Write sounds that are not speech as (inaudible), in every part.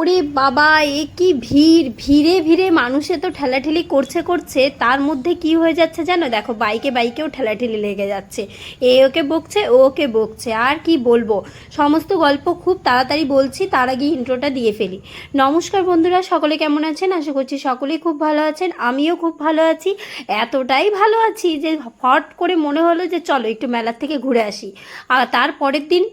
ওরে বাবা, এ কি ভিড়? ভিড়ে ভিড়ে মানুষে তো ঠেলাঠেলি করছে করছে, তার মধ্যে কি হয়ে যাচ্ছে জানো? দেখো, বাইকে বাইকেও ঠেলাঠেলি লেগে যাচ্ছে। এ ওকে বকছে, ও ওকে বকছে, আর কি বলব? সমস্ত গল্প খুব তাড়াতাড়ি বলছি, তার আগে ইন্ট্রোটা দিয়ে ফেলি। নমস্কার বন্ধুরা, সকলে কেমন আছেন? আশা করছি সকলেই খুব ভালো আছেন, আমিও খুব ভালো আছি। এতটাই ভালো আছি যে ফট করে মনে হলো যে চলো একটু মেলার থেকে ঘুরে আসি। আর তার পরের দিন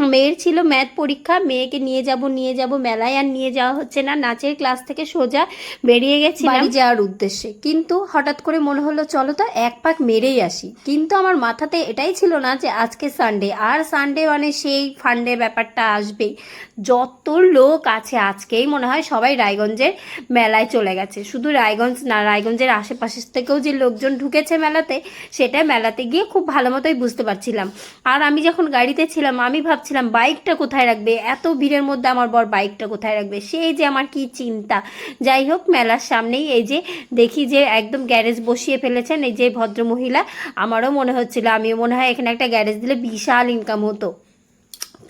মেয়ের ছিল ম্যাথ পরীক্ষা, মেয়েকে নিয়ে যাব নিয়ে যাব, মেলায় আর নিয়ে যাওয়া হচ্ছে না। নাচের ক্লাস থেকে সোজা বেরিয়ে গেছি বাড়ি যাওয়ার উদ্দেশ্যে। কিন্তু হঠাৎ করে মনে হলো, চলো তো এক পাক মেরেই আসি। কিন্তু আমার মাথাতে এটাই ছিল না যে আজকে সানডে আর সানডে মানে সেই ফান্ডে ব্যাপারটা আসবেই। যত লোক আছে, আজকেই মনে হয় সবাই রায়গঞ্জের মেলায় চলে গেছে। শুধু রায়গঞ্জ না, রায়গঞ্জের আশেপাশের থেকেও যে লোকজন ঢুকেছে মেলাতে, সেটা মেলাতে গিয়ে খুব ভালো মতোই বুঝতে পারছিলাম। আর আমি যখন গাড়িতে ছিলাম, আমি ভাবছিলাম বাইকটা কোথায় রাখবে? এত ভিড়ের মধ্যে আমার বর বাইকটা কোথায় রাখবে? সেই যে আমার কি চিন্তা। যাই হোক, মেলার সামনেই এই যে দেখি যে একদম গ্যারেজ বসিয়ে ফেলেছেন এই যে ভদ্রমহিলা। আমারও মনে হচ্ছিল, আমিও মনে হয় এখানে একটা গ্যারেজ দিলে বিশাল ইনকাম হতো।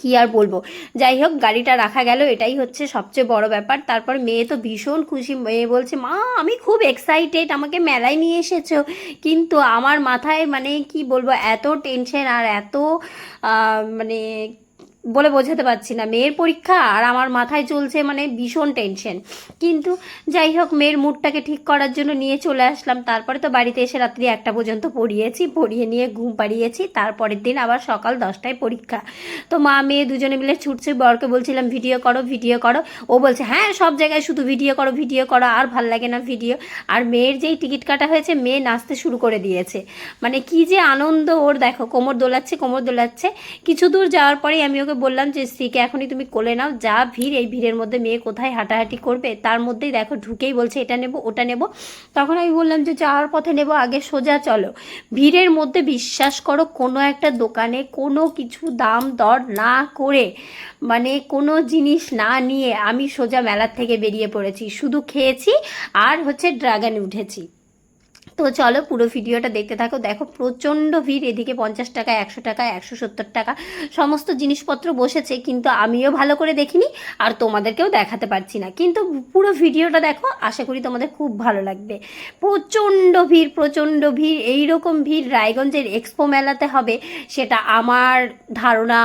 কি আর বলব? যাই হোক, গাড়িটা রাখা গেল, এটাই হচ্ছে সবচেয়ে বড় ব্যাপার। তারপর মেয়ে তো ভীষণ খুশি। মেয়ে বলছে, মা, আমি খুব এক্সাইটেড আমাকে মেলায় নিয়ে এসেছ। কিন্তু আমার মাথায় মানে কি বলব, এত টেনশন আর এত মানে বলে বোঝাতে পারছি না। মেয়ের পরীক্ষা আর আমার মাথায় চলছে মানে ভীষণ টেনশন কিন্তু যাই হোক, মেয়ের মুডটাকে ঠিক করার জন্য নিয়ে চলে আসলাম। তারপরে তো বাড়িতে এসে রাত্রি একটা পর্যন্ত পড়িয়েছি, পড়িয়ে নিয়ে ঘুম পাড়িয়েছি। তারপরের দিন আবার সকাল দশটায় পরীক্ষা। তো মা, মেয়ে দুজনে মিলে ছুটছে, বরকে বলছিলাম, ভিডিও করো ভিডিও করো। ও বলছে হ্যাঁ সব জায়গায় শুধু ভিডিও করো ভিডিও করো, আর ভালো লাগে না ভিডিও। আর মেয়ের যেই টিকিট কাটা হয়েছে, মেয়ে নাচতে শুরু করে দিয়েছে। মানে কি যে আনন্দ ওর, দেখো, কোমর দোলাচ্ছে কোমর দোলাচ্ছে। কিছু দূর যাওয়ার পরেই আমি ওকে বললাম যে স্ত্রীকে এখনই তুমি কোলে নাও। যা ভিড়, এই ভিড়ের মধ্যে মেয়ে কোথায় হাঁটাহাঁটি করবে, তার মধ্যেই দেখো, ঢুকেই বলছে, এটা নেব, ওটা নেব। তখন আমি বললাম যে যাওয়ার পথে নেব, আগে সোজা চলো। ভিড়ের মধ্যে বিশ্বাস করো, কোনো একটা দোকানে কোনো কিছু দাম দর না করে মানে কোনো জিনিস না নিয়ে আমি সোজা মেলার থেকে বেরিয়ে পড়েছি। শুধু খেয়েছি আর হচ্ছে ড্রাগনে উঠেছি। তো চলো পুরো ভিডিওটা দেখতে থাকো। দেখো প্রচণ্ড ভিড়, এদিকে পঞ্চাশ টাকা, একশো টাকা, একশো সত্তর টাকা, সমস্ত জিনিসপত্র বসেছে, কিন্তু আমিও ভালো করে দেখিনি আর তোমাদেরকেও দেখাতে পারছি না। কিন্তু পুরো ভিডিওটা দেখো, আশা করি তোমাদের খুব ভালো লাগবে। প্রচণ্ড ভিড় প্রচণ্ড ভিড় এই রকম ভিড় রায়গঞ্জের এক্সপো মেলাতে হবে, সেটা আমার ধারণা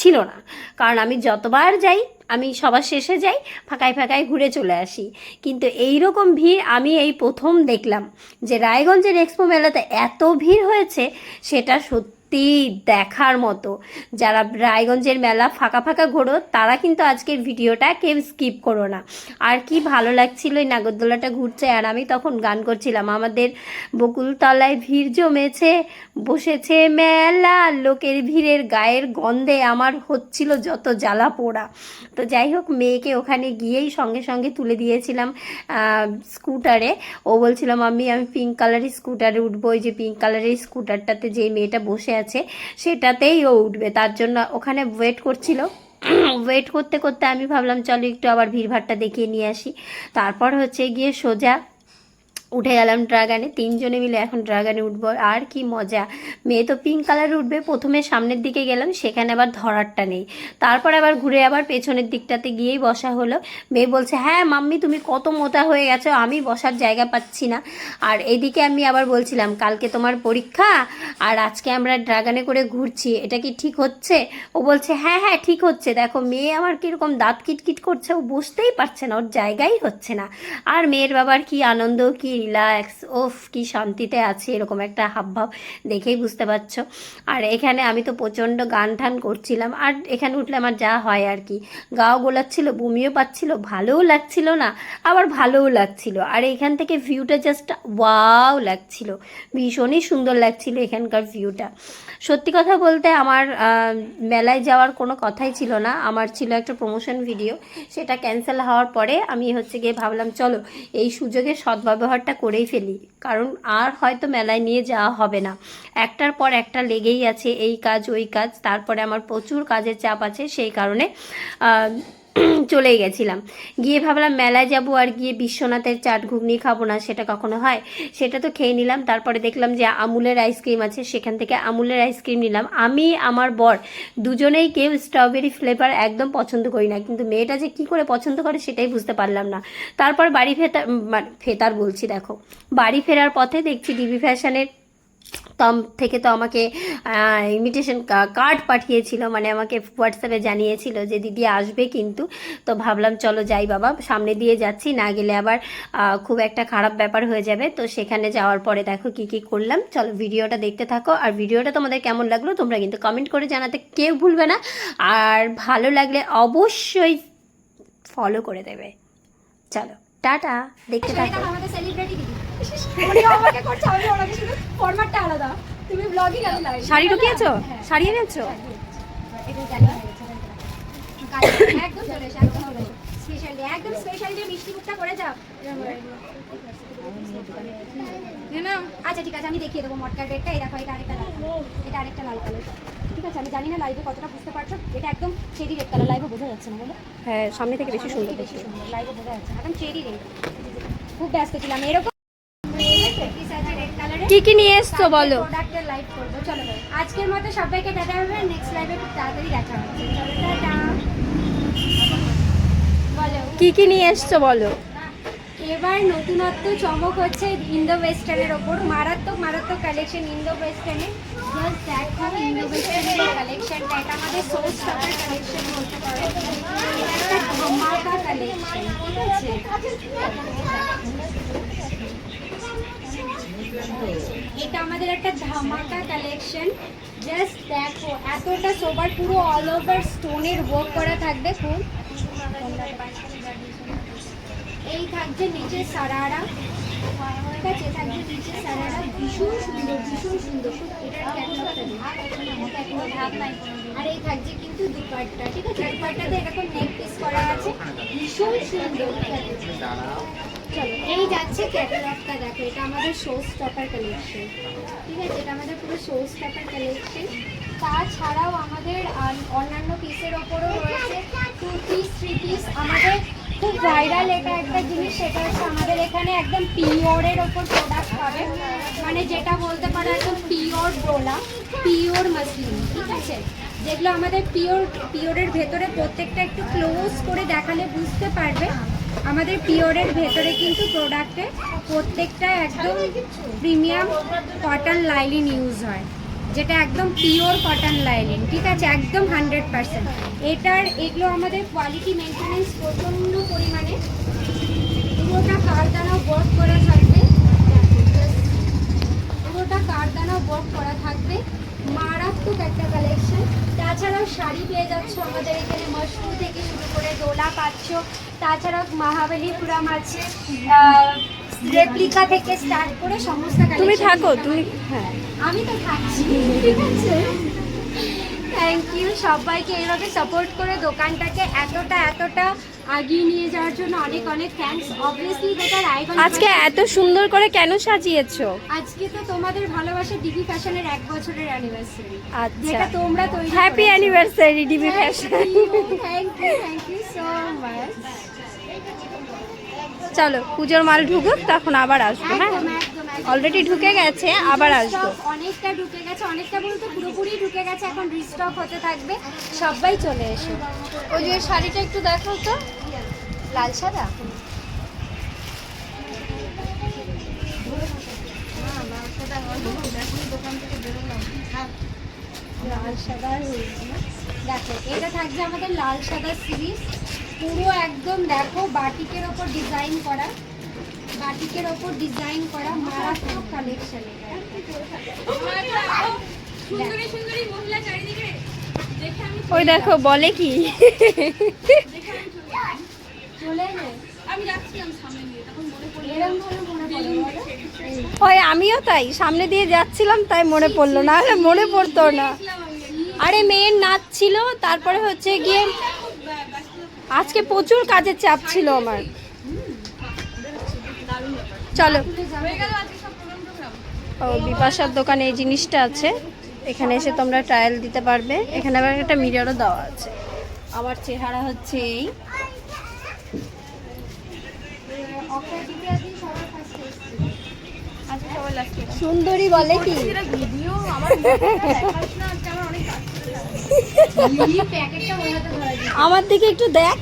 ছিল না। কারণ আমি যতবার যাই আমি সবার শেষে যাই, ফাঁকায় ফাঁকায় ঘুরে চলে আসি। কিন্তু এই রকম ভিড় আমি এই প্রথম দেখলাম যে রায়গঞ্জের এক্সপো মেলাতে এত ভিড় হয়েছে, সেটা সত্যি দেখার মতো। যারা রায়গঞ্জের মেলা ফাঁকা ফাঁকা ঘোরো, তারা কিন্তু আজকের ভিডিওটা কেউ স্কিপ করো না। আর কি ভালো লাগছিল এই নাগরদোলাটা ঘুরছে আর আমি তখন গান করছিলাম। আমাদের বকুলতলায় ভিড় জমেছে, বসেছে মেলা, লোকের ভিড়ের গায়ের গন্ধে আমার হচ্ছিল যত জ্বালা পোড়া। তো যাই হোক, মেয়েকে ওখানে গিয়েই সঙ্গে সঙ্গে তুলে দিয়েছিলাম স্কুটারে। ও বলছিলাম আমি আমি পিঙ্ক কালারের স্কুটারে উঠবো। ওই যে পিঙ্ক কালারের স্কুটারটাতে যে মেয়েটা বসে আছে সেটাতেই ও উঠবে। তার জন্য ওখানে ওয়েট করছিল। (clears throat) ওয়েট করতে করতে আমি ভাবলাম, চলো একটু আবার ভিড়ভাড়টা দেখিয়ে নিয়ে আসি। তারপর হচ্ছে গিয়ে সোজা উঠে গেলাম ড্রাগানে তিনজনে মিলে এখন ড্রাগানে উঠবো। আর কি মজা। মেয়ে তো পিঙ্ক কালারে উঠবে, প্রথমে সামনের দিকে গেলাম, সেখানে আবার ধরারটা নেই। তারপর আবার ঘুরে আবার পেছনের দিকটাতে গিয়েই বসা হলো। মেয়ে বলছে হ্যাঁ মাম্মি, তুমি কত মোটা হয়ে গেছো, আমি বসার জায়গা পাচ্ছি না। আর এদিকে আমি আবার বলছিলাম, কালকে তোমার পরীক্ষা, আর আজকে আমরা ড্রাগানে করে ঘুরছি, এটা কি ঠিক হচ্ছে? ও বলছে হ্যাঁ হ্যাঁ ঠিক হচ্ছে। দেখো, মেয়ে আমার কীরকম দাঁত কিটকিট করছে, ও বুঝতেই পারছে না, ওর জায়গাই হচ্ছে না। আর মেয়ের বাবার কি আনন্দ, কি রিল্যাক্স ওফ কি শান্তিতে আছে, এরকম একটা হাবভাব দেখেই বুঝতে পারছ। আর এখানে আমি তো প্রচণ্ড গান টান করছিলাম, আর এখানে উঠলে আমার যা হয় আর কি। গাও গোলাচ্ছিল, বমিও পাচ্ছিল, ভালোও লাগছিল না, আবার ভালোও লাগছিল। আর এখান থেকে ভিউটা জাস্ট ওয়াও লাগছিল, ভীষণই সুন্দর লাগছিল এখানকার ভিউটা। সত্যি কথা বলতে আমার মেলায় যাওয়ার কোনো কথাই ছিল না, আমার ছিল একটা প্রমোশন ভিডিও সেটা ক্যান্সেল হওয়ার পরে আমি হচ্ছে গিয়ে ভাবলাম, চলো, এই সুযোগে সদ্ব্যবহারটা করেই ফেলি। কারণ আর হয়তো মেলায় নিয়ে যাওয়া হবে না। একটার পর একটা লেগেই আছে এই কাজ, ওই কাজ। তারপরে আমার প্রচুর কাজের চাপ আছে, সেই কারণে (clears throat) চলেই গেছিলাম। গিয়ে ভাবলাম মেলায় যাব আর গিয়ে বিশ্বনাথের চাট ঘুগনি খাব না, সেটা কখনো হয়? সেটা তো খেয়ে নিলাম। তারপরে দেখলাম যে আমুলের আইসক্রিম আছে, সেখান থেকে আমুলের আইসক্রিম নিলাম। আমি, আমার বর দুজনেই কেউ স্ট্রবেরি ফ্লেভার একদম পছন্দ করি না, কিন্তু মেয়েটা যে কী করে পছন্দ করে সেটাই বুঝতে পারলাম না। তারপর বাড়ি ফেতা মানে ফেতার বলছি, দেখো। বাড়ি ফেরার পথে দেখছি ডিবি ফ্যাশনের তম থেকে তো আমাকে ইনভিটেশন কার্ড পাঠিয়েছিল মানে আমাকে হোয়াটসঅ্যাপে জানিয়েছিল যে দিদি আসবে কিন্তু। তো ভাবলাম চলো যাই বাবা সামনে দিয়ে যাচ্ছি না গেলে আবার খুব একটা খারাপ ব্যাপার হয়ে যাবে। তো সেখানে যাওয়ার পরে দেখো কি কি করলাম। চলো ভিডিওটা দেখতে থাকো। আর ভিডিওটা তোমাদের কেমন লাগল তোমরা কিন্তু কমেন্ট করে জানাতে কেউ ভুলবে না। আর ভালো লাগলে অবশ্যই ফলো করে দেবে। চলো টাটা দেখতে থাকো। আমাদের সেলিব্রিটি আমাকে করছে আমি ওনাকে শুধু ফরম্যাটটা আলাদা। তুমি ব্লগিং আমি লাইভ শাড়ি ঢুকিয়েছো? শাড়ি এনেছো? একদম চলে এসে একদম স্পেশাল একদম স্পেশাল মিষ্টি মুখটা করে যাও। আচ্ছা ঠিক আছে আমি দেখিয়ে দেবো মটকার ডেটটা এই দেখো এটা আরেকটা লাল এটা আরেকটা লাল কালার ঠিক আছে আমি জানি না লাইভে কতটা বুঝতে পারছ। এটা একদম চেরি রেড কালার লাইভে বোঝা যাচ্ছে না বলো? হ্যাঁ সামনে থেকে বেশি সুন্দর বেশি সুন্দর। লাইভে বোঝা যাচ্ছে। একদম চেরি রেড খুব ব্যস্ত ছিলাম। এরকম কি কি নিয়ে এসছো বলো? প্রোডাক্টের লাইভ করব চলো আজকের মতো সবাইকে টাটা হবে নেক্সট লাইভে খুব তাড়াতাড়ি দেখা হবে। বলো। কি কি নিয়ে এসছো বলো? এবার নতুনত্ব চমক হচ্ছে ইন্দো ওয়েস্টার্নের ওপর। মারাত্মক মারাত্মক কালেকশন ইন্দো ওয়েস্টার্নের জাস্ট দেখো ইন্দো ওয়েস্টার্নের কালেকশনটা এটা আমাদের সোর্স স্টকের কালেকশন বলতে পারো। এটা একটা ধামাকা কালেকশন ঠিক আছে। এটা আমাদের একটা ধামাকা কালেকশন জাস্ট দেখো, এতটা সোবার পুরো অল ওভার স্টোনের ওয়ার্ক করা থাকবে খুব এই থাকছে নিচে সারারা। ঠিক আছে থাকছে নিচে সারারা। ভীষণ সুন্দর ভীষণ সুন্দর। আর এই থাকছে কিন্তু দুপাট্টা, ঠিক আছে? দুপাট্টাতে এরকম নেক পিস করা আছে। ভীষণ সুন্দর। ঠিক আছে এই যাচ্ছে ক্যাটালগটা দেখো, এটা আমাদের শো স্টপার কালেকশন ঠিক আছে, এটা আমাদের পুরো শো স্টপার কালেকশন তাছাড়াও আমাদের অন্যান্য পিসের ওপরও রয়েছে টু পিস থ্রি পিস আমাদের খুব ভাইরাল এটা একটা জিনিস, সেটা হচ্ছে আমাদের এখানে একদম পিওরের ওপর প্রোডাক্ট পাবে। মানে যেটা বলতে পারো একদম পিওর ডোলা পিওর মাসলিন, ঠিক আছে? যেগুলো আমাদের পিওর, পিওরের ভেতরে প্রত্যেকটা একটু ক্লোজ করে দেখালে বুঝতে পারবে। আমাদের পিওরের ভেতরে কিন্তু প্রোডাক্টে প্রত্যেকটা একদম প্রিমিয়াম কটন লাইলিন ইউজ হয়। যেটা একদম পিওর কটন লাইলিন ঠিক আছে? একদম হান্ড্রেড পারসেন্ট এটার, এগুলো আমাদের কোয়ালিটি মেনটেনেন্স প্রচণ্ড পরিমাণে। পুরোটা কারদানা ওয়ার্ক করা থাকবে পুরোটা কারদানা ওয়ার্ক করা থাকবে মারাত্মক একটা কালেকশন তাছাড়াও শাড়ি পেয়ে যাচ্ছ আমাদের এখানে মশরুম থেকে শুরু করে দোলা পাচ্ছ তাছাড়াও মহাবলীপুরম আছে রেপ্লিকা থেকে স্টার্ট করে সমস্ত তুমি থাকো তুমি হ্যাঁ। আমি তো থাকছি ঠিক আছে? থ্যাংক ইউ সবাইকে এইভাবে সাপোর্ট করে দোকানটাকে এতটা এতটা আগিয়ে নিয়ে যাওয়ার জন্য অনেক অনেক থ্যাঙ্কস অবভিয়াসলি আজকে এত সুন্দর করে কেন সাজিয়েছো? আজকে তো তোমাদের ভালোবাসা ডিবি ফ্যাশনের এক বছরের অ্যানিভার্সারি আচ্ছা। যেটা তোমরা তৈরি happy anniversary DB fashion thank you thank you so much চলো, পুজোর মাল ঢুকুক, তখন আবার আসব হ্যাঁ। অলরেডি ঢুকে গেছে, আবার আসব। অনেকটা ঢুকে গেছে, অনেকটা বলতে পুরোপুরি ঢুকে গেছে, এখন রিস্টক হতে থাকবে, সবাই চলে এসো। ওই যে শাড়িটা একটু দেখাও তো, লাল সাদা? লাল সাদা দেখো, এটা থাকবে আমাদের লাল সাদা সিরিজ পুরো একদম দেখো বাটিকের ওপর ডিজাইন করা বাটিকের ওপর ডিজাইন করা মারাত্মক কালেকশন সুন্দরী সুন্দরী মহিলা চারিদিকে। দেখে আমি ওই দেখো বলে কি? ওই আমিও তাই সামনে দিয়ে যাচ্ছিলাম তাই মনে পড়ল। না মনে পড়তো না। আরে মেয়ের নাচ ছিল তারপরে হচ্ছে গিয়ে আজকে প্রচুর কাজের চাপ ছিল আমার। চলো। ও, বিপাশার দোকানে এই জিনিসটা আছে। এখানে এসে তোমরা ট্রায়াল দিতে পারবে। এখানে আবার একটা মিররও দেওয়া আছে। আমার চেহারা হচ্ছে এই। সুন্দরী বলে কি? (laughs) আমার দিকে একটু দেখ।